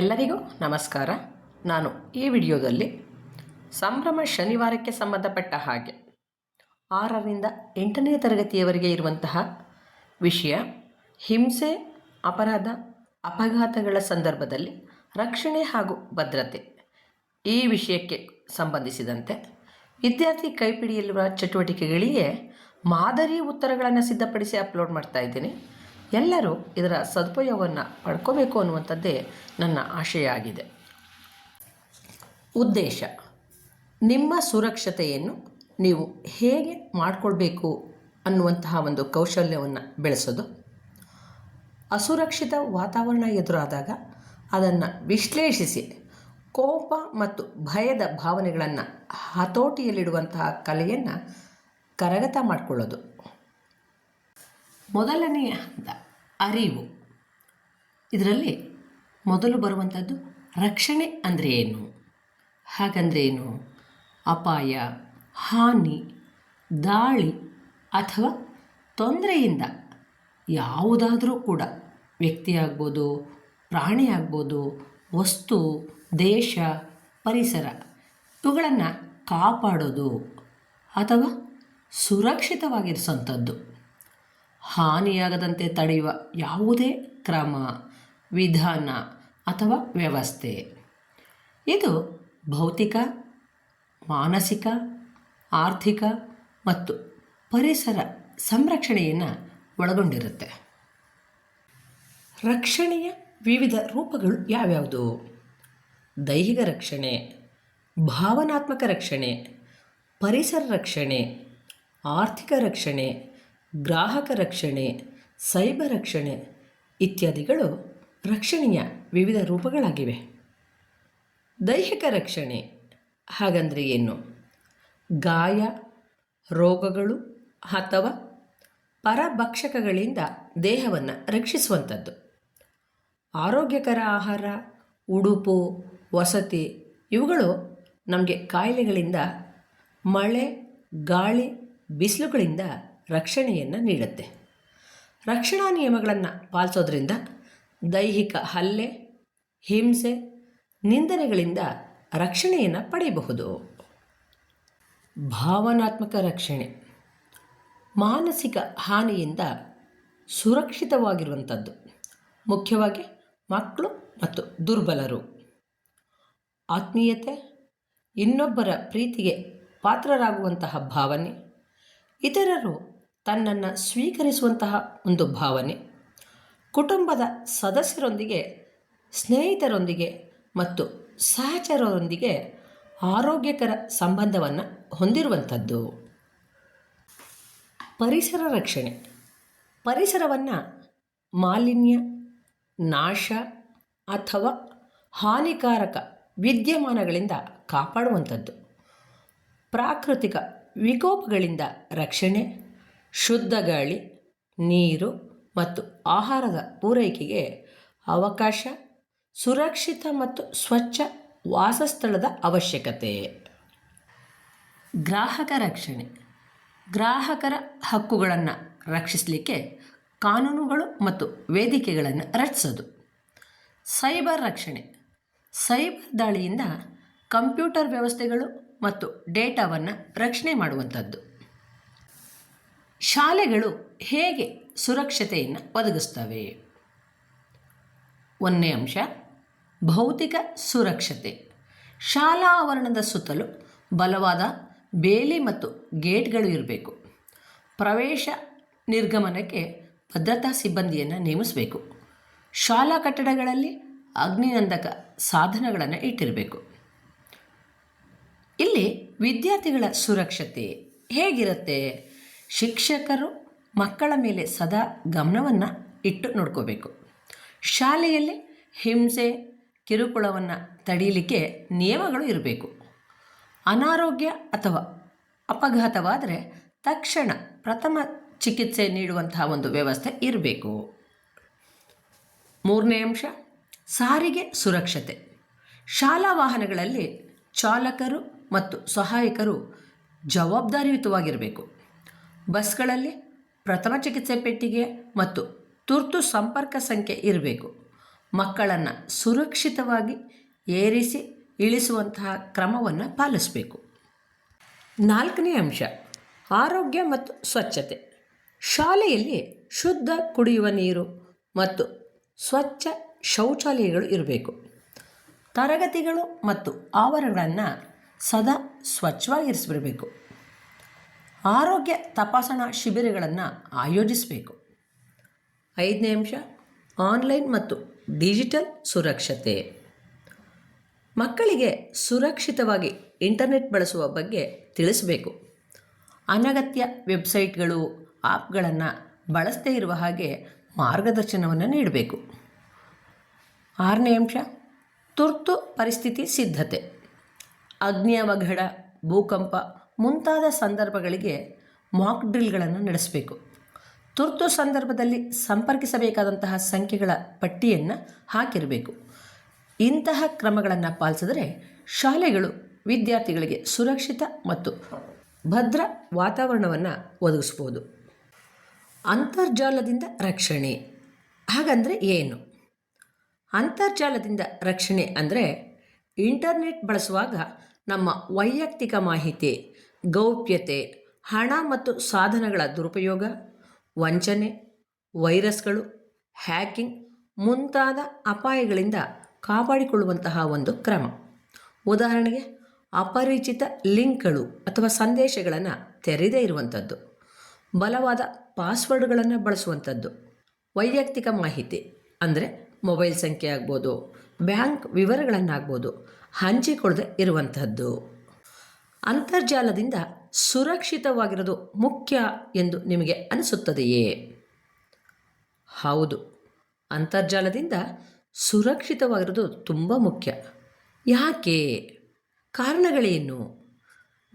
ಎಲ್ಲರಿಗೂ ನಮಸ್ಕಾರ. ನಾನು ಈ ವಿಡಿಯೋದಲ್ಲಿ ಸಂಭ್ರಮ ಶನಿವಾರಕ್ಕೆ ಸಂಬಂಧಪಟ್ಟ ಹಾಗೆ ಆರರಿಂದ ಎಂಟನೇ ತರಗತಿಯವರೆಗೆ ಇರುವಂತಹ ವಿಷಯ, ಹಿಂಸೆ, ಅಪರಾಧ, ಅಪಘಾತಗಳ ಸಂದರ್ಭದಲ್ಲಿ ರಕ್ಷಣೆ ಹಾಗೂ ಭದ್ರತೆ ಈ ವಿಷಯಕ್ಕೆ ಸಂಬಂಧಿಸಿದಂತೆ ವಿದ್ಯಾರ್ಥಿ ಕೈಪಿಡಿಯಲ್ಲಿರುವ ಚಟುವಟಿಕೆಗಳಿಗೆ ಮಾದರಿ ಉತ್ತರಗಳನ್ನು ಸಿದ್ಧಪಡಿಸಿ ಅಪ್ಲೋಡ್ ಮಾಡ್ತಾ ಇದ್ದೀನಿ. ಎಲ್ಲರೂ ಇದರ ಸದುಪಯೋಗವನ್ನು ಪಡ್ಕೋಬೇಕು ಅನ್ನುವಂಥದ್ದೇ ನನ್ನ ಆಶಯ ಆಗಿದೆ ಉದ್ದೇಶ, ನಿಮ್ಮ ಸುರಕ್ಷತೆಯನ್ನು ನೀವು ಹೇಗೆ ಮಾಡಿಕೊಳ್ಬೇಕು ಅನ್ನುವಂತಹ ಒಂದು ಕೌಶಲ್ಯವನ್ನು ಬೆಳೆಸೋದು. ಅಸುರಕ್ಷಿತ ವಾತಾವರಣ ಎದುರಾದಾಗ ಅದನ್ನು ವಿಶ್ಲೇಷಿಸಿ ಕೋಪ ಮತ್ತು ಭಯದ ಭಾವನೆಗಳನ್ನು ಹತೋಟಿಯಲ್ಲಿಡುವಂತಹ ಕಲೆಯನ್ನು ಕರಗತ ಮಾಡಿಕೊಳ್ಳೋದು. ಮೊದಲನೆಯ ಹಂತ, ಅರಿವು. ಇದರಲ್ಲಿ ಮೊದಲು ಬರುವಂಥದ್ದು ರಕ್ಷಣೆ ಅಂದರೆ ಏನು? ಹಾಗಂದ್ರೆ ಏನು? ಅಪಾಯ, ಹಾನಿ, ದಾಳಿ ಅಥವಾ ತೊಂದರೆಯಿಂದ ಯಾವುದಾದರೂ ಕೂಡ ವ್ಯಕ್ತಿ ಆಗ್ಬೋದು, ಪ್ರಾಣಿ ಆಗ್ಬೋದು, ವಸ್ತು, ದೇಶ, ಪರಿಸರ ಇವುಗಳನ್ನು ಕಾಪಾಡೋದು ಅಥವಾ ಸುರಕ್ಷಿತವಾಗಿರಿಸುವಂಥದ್ದು ಹಾನಿಯಾಗದಂತೆ ತಡೆಯುವ ಯಾವುದೇ ಕ್ರಮ, ವಿಧಾನ ಅಥವಾ ವ್ಯವಸ್ಥೆ. ಇದು ಭೌತಿಕ, ಮಾನಸಿಕ, ಆರ್ಥಿಕ ಮತ್ತು ಪರಿಸರ ಸಂರಕ್ಷಣೆಯನ್ನು ಒಳಗೊಂಡಿರುತ್ತೆ. ರಕ್ಷಣೆಯ ವಿವಿಧ ರೂಪಗಳು ಯಾವ್ಯಾವುದು? ದೈಹಿಕ ರಕ್ಷಣೆ, ಭಾವನಾತ್ಮಕ ರಕ್ಷಣೆ, ಪರಿಸರ ರಕ್ಷಣೆ, ಆರ್ಥಿಕ ರಕ್ಷಣೆ ಗ್ರಾಹಕ ರಕ್ಷಣೆ, ಸೈಬರ್ ರಕ್ಷಣೆ ಇತ್ಯಾದಿಗಳು ರಕ್ಷಣೆಯ ವಿವಿಧ ರೂಪಗಳಾಗಿವೆ. ದೈಹಿಕ ರಕ್ಷಣೆ ಹಾಗಂದರೆ ಏನು? ಗಾಯ, ರೋಗಗಳು ಅಥವಾ ಪರಭಕ್ಷಕಗಳಿಂದ ದೇಹವನ್ನು ರಕ್ಷಿಸುವಂಥದ್ದು. ಆರೋಗ್ಯಕರ ಆಹಾರ, ಉಡುಪು, ವಸತಿ ಇವುಗಳು ನಮಗೆ ಕಾಯಿಲೆಗಳಿಂದ, ಮಳೆ, ಗಾಳಿ, ಬಿಸಿಲುಗಳಿಂದ ರಕ್ಷಣೆಯನ್ನು ನೀಡುತ್ತೆ. ರಕ್ಷಣಾ ನಿಯಮಗಳನ್ನು ಪಾಲಿಸೋದ್ರಿಂದ ದೈಹಿಕ ಹಲ್ಲೆ, ಹಿಂಸೆ, ನಿಂದನೆಗಳಿಂದ ರಕ್ಷಣೆಯನ್ನು ಪಡೆಯಬಹುದು. ಭಾವನಾತ್ಮಕ ರಕ್ಷಣೆ, ಮಾನಸಿಕ ಹಾನಿಯಿಂದ ಸುರಕ್ಷಿತವಾಗಿರುವಂಥದ್ದು. ಮುಖ್ಯವಾಗಿ ಮಕ್ಕಳು ಮತ್ತು ದುರ್ಬಲರು. ಆತ್ಮೀಯತೆ, ಇನ್ನೊಬ್ಬರ ಪ್ರೀತಿಗೆ ಪಾತ್ರರಾಗುವಂತಹ ಭಾವನೆ, ಇತರರು ತನ್ನನ್ನು ಸ್ವೀಕರಿಸುವಂತಹ ಒಂದು ಭಾವನೆ. ಕುಟುಂಬದ ಸದಸ್ಯರೊಂದಿಗೆ, ಸ್ನೇಹಿತರೊಂದಿಗೆ ಮತ್ತು ಸಹಚರರೊಂದಿಗೆ ಆರೋಗ್ಯಕರ ಸಂಬಂಧವನ್ನು ಹೊಂದಿರುವಂಥದ್ದು. ಪರಿಸರ ರಕ್ಷಣೆ. ಪರಿಸರವನ್ನು ಮಾಲಿನ್ಯ, ನಾಶ ಅಥವಾ ಹಾನಿಕಾರಕ ವಿದ್ಯಮಾನಗಳಿಂದ ಕಾಪಾಡುವಂಥದ್ದು. ಪ್ರಾಕೃತಿಕ ವಿಕೋಪಗಳಿಂದ ರಕ್ಷಣೆ. ಶುದ್ಧ ಗಾಳಿ, ನೀರು ಮತ್ತು ಆಹಾರದ ಪೂರೈಕೆಗೆ ಅವಕಾಶ, ಸುರಕ್ಷಿತ ಮತ್ತು ಸ್ವಚ್ಛ ವಾಸಸ್ಥಳದ ಅವಶ್ಯಕತೆ. ಗ್ರಾಹಕ ರಕ್ಷಣೆ. ಗ್ರಾಹಕರ ಹಕ್ಕುಗಳನ್ನು ರಕ್ಷಿಸಲಿಕ್ಕೆ ಕಾನೂನುಗಳು ಮತ್ತು ವೇದಿಕೆಗಳನ್ನು ರಚಿಸೋದು. ಸೈಬರ್ ರಕ್ಷಣೆ. ಸೈಬರ್ ದಾಳಿಯಿಂದ ಕಂಪ್ಯೂಟರ್ ವ್ಯವಸ್ಥೆಗಳು ಮತ್ತು ಡೇಟಾವನ್ನು ರಕ್ಷಣೆ ಮಾಡುವಂಥದ್ದು. ಶಾಲೆಗಳು ಹೇಗೆ ಸುರಕ್ಷತೆಯನ್ನು ಒದಗಿಸ್ತವೆ? ಒಂದನೇ ಅಂಶ, ಭೌತಿಕ ಸುರಕ್ಷತೆ. ಶಾಲಾ ಆವರಣದ ಸುತ್ತಲೂ ಬಲವಾದ ಬೇಲಿ ಮತ್ತು ಗೇಟ್ಗಳು ಇರಬೇಕು. ಪ್ರವೇಶ ನಿರ್ಗಮನಕ್ಕೆ ಭದ್ರತಾ ಸಿಬ್ಬಂದಿಯನ್ನು ನೇಮಿಸಬೇಕು. ಶಾಲಾ ಕಟ್ಟಡಗಳಲ್ಲಿ ಅಗ್ನಿನಂದಕ ಸಾಧನಗಳನ್ನು ಇಟ್ಟಿರಬೇಕು. ಇಲ್ಲಿ ವಿದ್ಯಾರ್ಥಿಗಳ ಸುರಕ್ಷತೆ ಹೇಗಿರುತ್ತೆ? ಶಿಕ್ಷಕರು ಮಕ್ಕಳ ಮೇಲೆ ಸದಾ ಗಮನವನ್ನು ಇಟ್ಟು ನೋಡ್ಕೋಬೇಕು. ಶಾಲೆಯಲ್ಲಿ ಹಿಂಸೆ, ಕಿರುಕುಳವನ್ನು ತಡೀಲಿಕ್ಕೆ ನಿಯಮಗಳು ಇರಬೇಕು. ಅನಾರೋಗ್ಯ ಅಥವಾ ಅಪಘಾತವಾದರೆ ತಕ್ಷಣ ಪ್ರಥಮ ಚಿಕಿತ್ಸೆ ನೀಡುವಂತಹ ಒಂದು ವ್ಯವಸ್ಥೆ ಇರಬೇಕು. ಮೂರನೇ ಅಂಶ, ಸಾರಿಗೆ ಸುರಕ್ಷತೆ. ಶಾಲಾ ವಾಹನಗಳಲ್ಲಿ ಚಾಲಕರು ಮತ್ತು ಸಹಾಯಕರು ಜವಾಬ್ದಾರಿಯುತವಾಗಿರಬೇಕು. ಬಸ್ಗಳಲ್ಲಿ ಪ್ರಥಮ ಚಿಕಿತ್ಸೆ ಪೆಟ್ಟಿಗೆ ಮತ್ತು ತುರ್ತು ಸಂಪರ್ಕ ಸಂಖ್ಯೆ ಇರಬೇಕು. ಮಕ್ಕಳನ್ನು ಸುರಕ್ಷಿತವಾಗಿ ಏರಿಸಿ ಇಳಿಸುವಂತಹ ಕ್ರಮವನ್ನು ಪಾಲಿಸಬೇಕು. ನಾಲ್ಕನೇ ಅಂಶ, ಆರೋಗ್ಯ ಮತ್ತು ಸ್ವಚ್ಛತೆ. ಶಾಲೆಯಲ್ಲಿ ಶುದ್ಧ ಕುಡಿಯುವ ನೀರು ಮತ್ತು ಸ್ವಚ್ಛ ಶೌಚಾಲಯಗಳು ಇರಬೇಕು. ತರಗತಿಗಳು ಮತ್ತು ಆವರಣಗಳನ್ನು ಸದಾ ಸ್ವಚ್ಛವಾಗಿರಿಸಿಬಿಡಬೇಕು. ಆರೋಗ್ಯ ತಪಾಸಣಾ ಶಿಬಿರಗಳನ್ನು ಆಯೋಜಿಸಬೇಕು. ಐದನೇ ಅಂಶ, ಆನ್ಲೈನ್ ಮತ್ತು ಡಿಜಿಟಲ್ ಸುರಕ್ಷತೆ. ಮಕ್ಕಳಿಗೆ ಸುರಕ್ಷಿತವಾಗಿ ಇಂಟರ್ನೆಟ್ ಬಳಸುವ ಬಗ್ಗೆ ತಿಳಿಸಬೇಕು. ಅನಗತ್ಯ ವೆಬ್ಸೈಟ್ಗಳು ಆ್ಯಪ್ಗಳನ್ನು ಬಳಸದೇ ಇರುವ ಹಾಗೆ ಮಾರ್ಗದರ್ಶನವನ್ನು ನೀಡಬೇಕು. ಆರನೇ ಅಂಶ, ತುರ್ತು ಪರಿಸ್ಥಿತಿ ಸಿದ್ಧತೆ. ಅಗ್ನಿ ಅವಘಡ, ಭೂಕಂಪ ಮುಂತಾದ ಸಂದರ್ಭಗಳಿಗೆ ಮಾಕ್ ಡ್ರಿಲ್ಗಳನ್ನು ನಡೆಸಬೇಕು. ತುರ್ತು ಸಂದರ್ಭದಲ್ಲಿ ಸಂಪರ್ಕಿಸಬೇಕಾದಂತಹ ಸಂಖ್ಯೆಗಳ ಪಟ್ಟಿಯನ್ನು ಹಾಕಿರಬೇಕು. ಇಂತಹ ಕ್ರಮಗಳನ್ನು ಪಾಲಿಸಿದರೆ ಶಾಲೆಗಳು ವಿದ್ಯಾರ್ಥಿಗಳಿಗೆ ಸುರಕ್ಷಿತ ಮತ್ತು ಭದ್ರ ವಾತಾವರಣವನ್ನು ಒದಗಿಸ್ಬೋದು. ಅಂತರ್ಜಾಲದಿಂದ ರಕ್ಷಣೆ. ಹಾಗಂದರೆ ಏನು? ಅಂತರ್ಜಾಲದಿಂದ ರಕ್ಷಣೆ ಅಂದರೆ ಇಂಟರ್ನೆಟ್ ಬಳಸುವಾಗ ನಮ್ಮ ವೈಯಕ್ತಿಕ ಮಾಹಿತಿ ಗೌಪ್ಯತೆ, ಹಣ ಮತ್ತು ಸಾಧನಗಳ ದುರುಪಯೋಗ, ವಂಚನೆ, ವೈರಸ್ಗಳು, ಹ್ಯಾಕಿಂಗ್ ಮುಂತಾದ ಅಪಾಯಗಳಿಂದ ಕಾಪಾಡಿಕೊಳ್ಳುವಂತಹ ಒಂದು ಕ್ರಮ. ಉದಾಹರಣೆಗೆ, ಅಪರಿಚಿತ ಲಿಂಕ್ಗಳು ಅಥವಾ ಸಂದೇಶಗಳನ್ನು ತೆರೆದೇ ಇರುವಂಥದ್ದು, ಬಲವಾದ ಪಾಸ್ವರ್ಡ್ಗಳನ್ನು ಬಳಸುವಂಥದ್ದು, ವೈಯಕ್ತಿಕ ಮಾಹಿತಿ, ಅಂದರೆ ಮೊಬೈಲ್ ಸಂಖ್ಯೆ ಆಗ್ಬೋದು, ಬ್ಯಾಂಕ್ ವಿವರಗಳನ್ನಾಗ್ಬೋದು, ಹಂಚಿಕೊಳ್ಳದೆ ಇರುವಂತಹದ್ದು ಅಂತರ್ಜಾಲದಿಂದ ಸುರಕ್ಷಿತವಾಗಿರೋದು ಮುಖ್ಯ ಎಂದು ನಿಮಗೆ ಅನಿಸುತ್ತದೆಯೇ? ಹೌದು. ಅಂತರ್ಜಾಲದಿಂದ ಸುರಕ್ಷಿತವಾಗಿರೋದು ತುಂಬ ಮುಖ್ಯ. ಯಾಕೆ? ಕಾರಣಗಳೇನು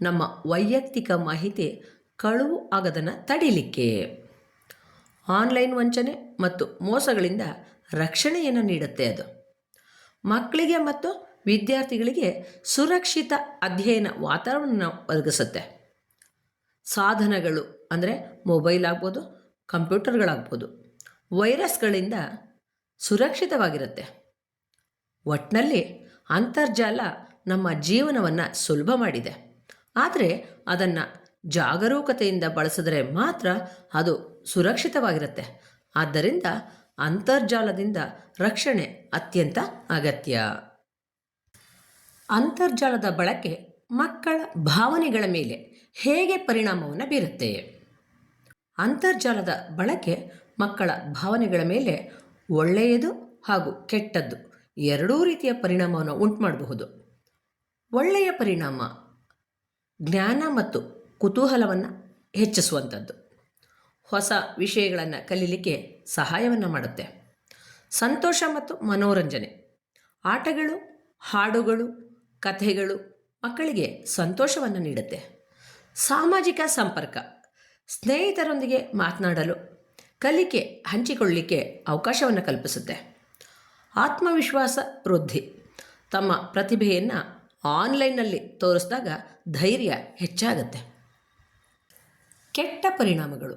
ನಮ್ಮ ವೈಯಕ್ತಿಕ ಮಾಹಿತಿ ಕಳುವು ಆಗದನ್ನು ತಡೀಲಿಕ್ಕೆ. ಆನ್ಲೈನ್ ವಂಚನೆ ಮತ್ತು ಮೋಸಗಳಿಂದ ರಕ್ಷಣೆಯನ್ನು ನೀಡುತ್ತೆ ಅದು. ಮಕ್ಕಳಿಗೆ ಮತ್ತು ವಿದ್ಯಾರ್ಥಿಗಳಿಗೆ ಸುರಕ್ಷಿತ ಅಧ್ಯಯನ ವಾತಾವರಣ ಒದಗಿಸುತ್ತೆ. ಸಾಧನಗಳು ಅಂದರೆ ಮೊಬೈಲ್ ಆಗ್ಬೋದು, ಕಂಪ್ಯೂಟರ್ಗಳಾಗ್ಬೋದು, ವೈರಸ್ಗಳಿಂದ ಸುರಕ್ಷಿತವಾಗಿರುತ್ತೆ. ಒಟ್ಟಿನಲ್ಲಿ ಅಂತರ್ಜಾಲ ನಮ್ಮ ಜೀವನವನ್ನು ಸುಲಭ ಮಾಡಿದೆ. ಆದರೆ ಅದನ್ನು ಜಾಗರೂಕತೆಯಿಂದ ಬಳಸಿದ್ರೆ ಮಾತ್ರ ಅದು ಸುರಕ್ಷಿತವಾಗಿರುತ್ತೆ. ಆದ್ದರಿಂದ ಅಂತರ್ಜಾಲದಿಂದ ರಕ್ಷಣೆ ಅತ್ಯಂತ ಅಗತ್ಯ. ಅಂತರ್ಜಾಲದ ಬಳಕೆ ಮಕ್ಕಳ ಭಾವನೆಗಳ ಮೇಲೆ ಹೇಗೆ ಪರಿಣಾಮವನ್ನು ಬೀರುತ್ತೆ? ಅಂತರ್ಜಾಲದ ಬಳಕೆ ಮಕ್ಕಳ ಭಾವನೆಗಳ ಮೇಲೆ ಒಳ್ಳೆಯದು ಹಾಗೂ ಕೆಟ್ಟದ್ದು ಎರಡೂ ರೀತಿಯ ಪರಿಣಾಮವನ್ನು ಉಂಟು ಮಾಡಬಹುದು ಒಳ್ಳೆಯ ಪರಿಣಾಮ ಜ್ಞಾನ ಮತ್ತು ಕುತೂಹಲವನ್ನು ಹೆಚ್ಚಿಸುವಂಥದ್ದು. ಹೊಸ ವಿಷಯಗಳನ್ನು ಕಲೀಲಿಕ್ಕೆ ಸಹಾಯವನ್ನು ಮಾಡುತ್ತೆ. ಸಂತೋಷ ಮತ್ತು ಮನೋರಂಜನೆ ಆಟಗಳು, ಹಾಡುಗಳು ಕಥೆಗಳು ಮಕ್ಕಳಿಗೆ ಸಂತೋಷವನ್ನು ನೀಡುತ್ತೆ. ಸಾಮಾಜಿಕ ಸಂಪರ್ಕ, ಸ್ನೇಹಿತರೊಂದಿಗೆ ಮಾತನಾಡಲು, ಕಲಿಕೆ ಹಂಚಿಕೊಳ್ಳಲಿಕ್ಕೆ ಅವಕಾಶವನ್ನು ಕಲ್ಪಿಸುತ್ತೆ. ಆತ್ಮವಿಶ್ವಾಸ ವೃದ್ಧಿ, ತಮ್ಮ ಪ್ರತಿಭೆಯನ್ನು ಆನ್ಲೈನ್ನಲ್ಲಿ ತೋರಿಸಿದಾಗ ಧೈರ್ಯ ಹೆಚ್ಚಾಗುತ್ತೆ. ಕೆಟ್ಟ ಪರಿಣಾಮಗಳು,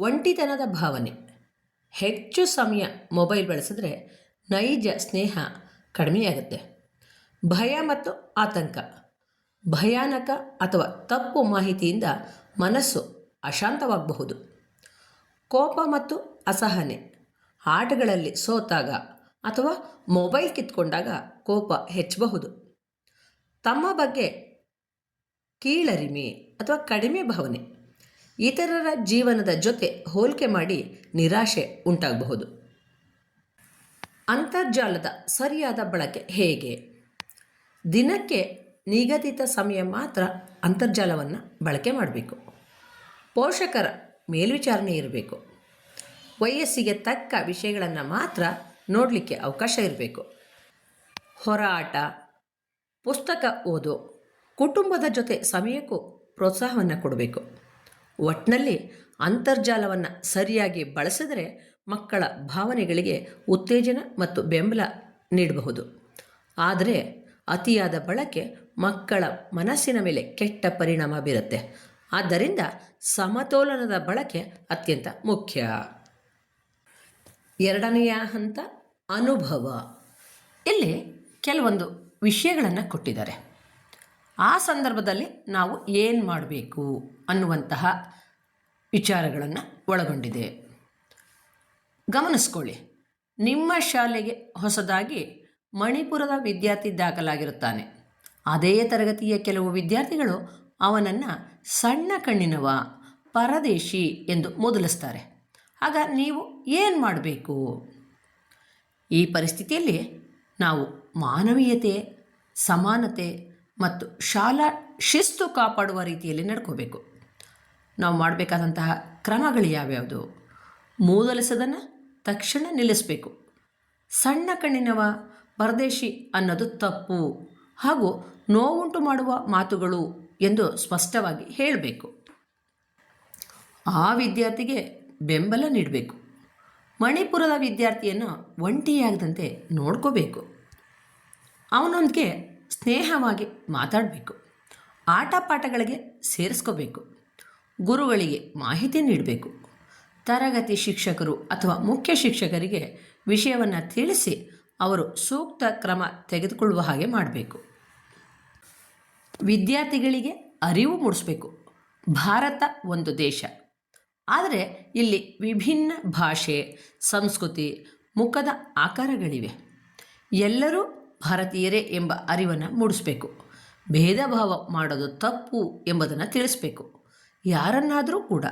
ಒಂಟಿತನದ ಭಾವನೆ, ಹೆಚ್ಚು ಸಮಯ ಮೊಬೈಲ್ ಬಳಸಿದ್ರೆ ನೈಜ ಸ್ನೇಹ ಕಡಿಮೆಯಾಗುತ್ತೆ. ಭಯ ಮತ್ತು ಆತಂಕ. ಭಯಾನಕ ಅಥವಾ ತಪ್ಪು ಮಾಹಿತಿಯಿಂದ ಮನಸ್ಸು ಅಶಾಂತವಾಗಬಹುದು. ಕೋಪ ಮತ್ತು ಅಸಹನೆ. ಆಟಗಳಲ್ಲಿ ಸೋತಾಗ ಅಥವಾ ಮೊಬೈಲ್ ಕಿತ್ಕೊಂಡಾಗ ಕೋಪ ಹೆಚ್ಚಬಹುದು. ತಮ್ಮ ಬಗ್ಗೆ ಕೀಳರಿಮೆ ಅಥವಾ ಕಡಿಮೆ ಭಾವನೆ. ಇತರರ ಜೀವನದ ಜೊತೆ ಹೋಲಿಕೆ ಮಾಡಿ ನಿರಾಶೆ ಉಂಟಾಗಬಹುದು. ಅಂತರ್ಜಾಲದ ಸರಿಯಾದ ಬಳಕೆ ಹೇಗೆ? ದಿನಕ್ಕೆ ನಿಗದಿತ ಸಮಯ ಮಾತ್ರ ಅಂತರ್ಜಾಲವನ್ನು ಬಳಕೆ ಮಾಡಬೇಕು. ಪೋಷಕರ ಮೇಲ್ವಿಚಾರಣೆ ಇರಬೇಕು. ವಯಸ್ಸಿಗೆ ತಕ್ಕ ವಿಷಯಗಳನ್ನು ಮಾತ್ರ ನೋಡಲಿಕ್ಕೆ ಅವಕಾಶ ಇರಬೇಕು. ಹೊರಾಟ, ಪುಸ್ತಕ ಓದು, ಕುಟುಂಬದ ಜೊತೆ ಸಮಯಕ್ಕೂ ಪ್ರೋತ್ಸಾಹವನ್ನು ಕೊಡಬೇಕು. ಒಟ್ಟಿನಲ್ಲಿ ಅಂತರ್ಜಾಲವನ್ನು ಸರಿಯಾಗಿ ಬಳಸಿದರೆ ಮಕ್ಕಳ ಭಾವನೆಗಳಿಗೆ ಉತ್ತೇಜನ ಮತ್ತು ಬೆಂಬಲ ನೀಡಬಹುದು. ಆದರೆ ಅತಿಯಾದ ಬಳಕೆ ಮಕ್ಕಳ ಮನಸ್ಸಿನ ಮೇಲೆ ಕೆಟ್ಟ ಪರಿಣಾಮ ಬೀರುತ್ತೆ. ಆದ್ದರಿಂದ ಸಮತೋಲನದ ಬಳಕೆ ಅತ್ಯಂತ ಮುಖ್ಯ. ಎರಡನೆಯ ಹಂತ, ಅನುಭವ. ಇಲ್ಲಿ ಕೆಲವೊಂದು ವಿಷಯಗಳನ್ನು ಕೊಟ್ಟಿದ್ದಾರೆ. ಆ ಸಂದರ್ಭದಲ್ಲಿ ನಾವು ಏನು ಮಾಡಬೇಕು ಅನ್ನುವಂತಹ ವಿಚಾರಗಳನ್ನು ಒಳಗೊಂಡಿದೆ. ಗಮನಿಸ್ಕೊಳ್ಳಿ. ನಿಮ್ಮ ಶಾಲೆಗೆ ಹೊಸದಾಗಿ ಮಣಿಪುರದ ವಿದ್ಯಾರ್ಥಿ ದಾಖಲಾಗಿರುತ್ತಾನೆ. ಅದೇ ತರಗತಿಯ ಕೆಲವು ವಿದ್ಯಾರ್ಥಿಗಳು ಅವನನ್ನು ಸಣ್ಣ ಕಣ್ಣಿನವ, ಪರದೇಶಿ ಎಂದು ಮೊದಲಿಸ್ತಾರೆ. ಆಗ ನೀವು ಏನು ಮಾಡಬೇಕು? ಈ ಪರಿಸ್ಥಿತಿಯಲ್ಲಿ ನಾವು ಮಾನವೀಯತೆ, ಸಮಾನತೆ ಮತ್ತು ಶಾಲಾ ಶಿಸ್ತು ಕಾಪಾಡುವ ರೀತಿಯಲ್ಲಿ ನಡ್ಕೋಬೇಕು. ನಾವು ಮಾಡಬೇಕಾದಂತಹ ಕ್ರಮಗಳು ಯಾವ್ಯಾವುದು? ಮೂದಲಿಸೋದನ್ನು ತಕ್ಷಣ ನಿಲ್ಲಿಸಬೇಕು. ಸಣ್ಣ ಕಣ್ಣಿನವ ಪರದೇಶಿ ಅನ್ನೋದು ತಪ್ಪು. ಹಾಗೂ ನೋವುಂಟು ಮಾಡುವ ಮಾತುಗಳು ಎಂದು ಸ್ಪಷ್ಟವಾಗಿ ಹೇಳಬೇಕು. ಆ ವಿದ್ಯಾರ್ಥಿಗೆ ಬೆಂಬಲ ನೀಡಬೇಕು. ಮಣಿಪುರದ ವಿದ್ಯಾರ್ಥಿಯನ್ನು ಒಂಟಿಯಾಗದಂತೆ ನೋಡ್ಕೋಬೇಕು. ಅವನೊಂದಿಗೆ ಸ್ನೇಹವಾಗಿ ಮಾತಾಡಬೇಕು. ಆಟ ಪಾಠಗಳಿಗೆ ಸೇರಿಸ್ಕೋಬೇಕು. ಗುರುಗಳಿಗೆ ಮಾಹಿತಿ ನೀಡಬೇಕು. ತರಗತಿ ಶಿಕ್ಷಕರು ಅಥವಾ ಮುಖ್ಯ ಶಿಕ್ಷಕರಿಗೆ ವಿಷಯವನ್ನು ತಿಳಿಸಿ ಅವರು ಸೂಕ್ತ ಕ್ರಮ ತೆಗೆದುಕೊಳ್ಳುವ ಹಾಗೆ ಮಾಡಬೇಕು. ವಿದ್ಯಾರ್ಥಿಗಳಿಗೆ ಅರಿವು ಮೂಡಿಸಬೇಕು. ಭಾರತ ಒಂದು ದೇಶ. ಆದರೆ ಇಲ್ಲಿ ವಿಭಿನ್ನ ಭಾಷೆ, ಸಂಸ್ಕೃತಿ, ಮುಖದ ಆಕಾರಗಳಿವೆ. ಎಲ್ಲರೂ ಭಾರತೀಯರೇ ಎಂಬ ಅರಿವನ್ನು ಮೂಡಿಸಬೇಕು. ಭೇದ ಭಾವ ಮಾಡೋದು ತಪ್ಪು ಎಂಬುದನ್ನು ತಿಳಿಸ್ಬೇಕು. ಯಾರನ್ನಾದರೂ ಕೂಡ.